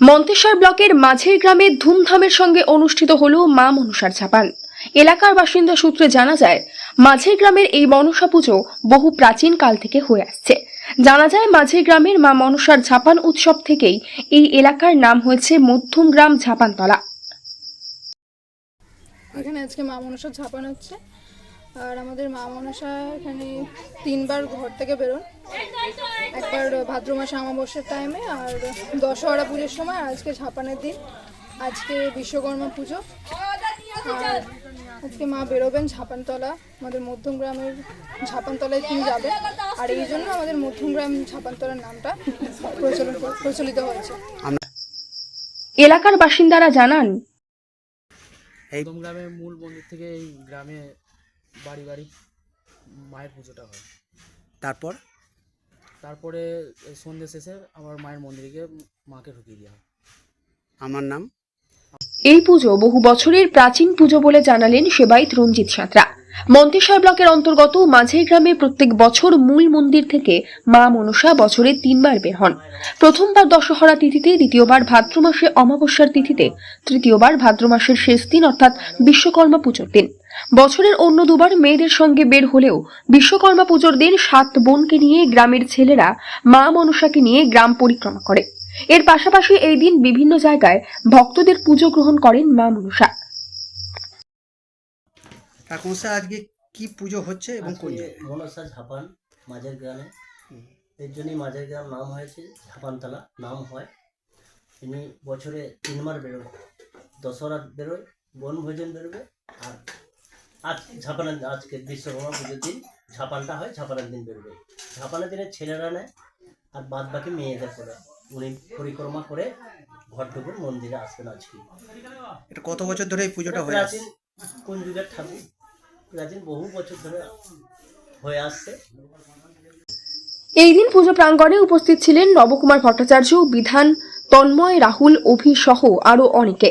মন্তেশ্বর ব্লকের মাঝের গ্রামে ধুমধামের সঙ্গে অনুষ্ঠিত হল মা মনসার ছাপান। এলাকার বাসিন্দা সূত্রে জানা যায়, মাঝের গ্রামের এই মনসা পুজো বহু প্রাচীন কাল থেকে হয়ে আসছে। জানা যায়, মাঝের গ্রামের মা মনসার ঝাপান উৎসব থেকেই এই এলাকার নাম হয়েছে মধ্যম গ্রাম ঝাপানতলা এখানে আজকে মা মনসা ঝাপান হচ্ছে। আর আমাদের মা মনসা এখানে তিনবার ঘর থেকে বেরোন। ভাদ্র মাসে আমাবস্যার টাইমে আর দশহরা পুজোর সময় আর আজকে ঝাপানের দিন। আজকে বিশ্বকর্মা পুজো। আর আজকে মা বেরোবেন ঝাপানতলা আমাদের মধ্যম গ্রামের ঝাপানতলায় তিনি যাবেন। আর এই জন্য আমাদের মধ্যম গ্রাম ঝাপানতলার নামটা প্রচলন প্রচলিত হয়েছে। এলাকার বাসিন্দারা জানান এই গ্রামের মূল মন্দির থেকে এই গ্রামে বাড়ি বাড়ি মায়ের পুজোটা হয়। তারপর? তারপরে সন্ধ্যে শেষে আবার মায়ের মন্দিরে গিয়ে মাকে ঢুকিয়ে দেওয়া আমার নাম? এই পুজো বহু বছরের প্রাচীন পুজো বলে জানালেন সেবাইত রঞ্জিত সাঁতরা। মন্তেশ্বর ব্লকের অন্তর্গত মাঝের গ্রামে প্রত্যেক বছর মূল মন্দির থেকে মা মনসা বছরে তিনবার বের হন। প্রথমবার দশহরা তিথিতে দ্বিতীয়বার ভাদ্র মাসে অমাবস্যার তিথিতে তৃতীয়বার ভাদ্র মাসের শেষ দিন অর্থাৎ বিশ্বকর্মা পুজোর দিন। বছরের অন্য দুবার মেয়েদের সঙ্গে বের হলেও বিশ্বকর্মা পুজোর দিন সাত বোনকে নিয়ে গ্রামের ছেলেরা মা মনসাকে নিয়ে গ্রাম পরিক্রমা করে। এর পাশাপাশি এই দিন বিভিন্ন জায়গায় ভক্তদের পুজো গ্রহণ করেন মা মনসা। আজকে কি পুজো হচ্ছে এবং কোন মনসা ঝাপান মাঝের গ্রামে। এর জন্যই মাঝের গ্রাম নাম হয়েছে ঝাপানতলা নাম হয়। তিনি বছরে তিনবার বেরোয়। দশহরা বেরোয় বনভোজন বেরোবে আর আজ ঝাপানের আজকে বিশ্বকর্মা পুজোর দিন ঝাপানটা হয় ঝাপানের দিন বেরোবে। ঝাপানের দিনে ছেলেরা নেয় আর বাদ বাকি মেয়েদের করে। উনি পরিক্রমা করে ঘরটুকুর মন্দিরে আসবেন আজকে। এটা কত বছর ধরে এই পুজোটা হয়ে আসছে? কোন যুগের ঠাকুর? প্রাচীন বহু বছর ধরে হয়ে আসছে। এই দিন পুজো প্রাঙ্গণে উপস্থিত ছিলেন নবকুমার ভট্টাচার্য বিধান তন্ময় রাহুল অভি সহ আরও অনেকে।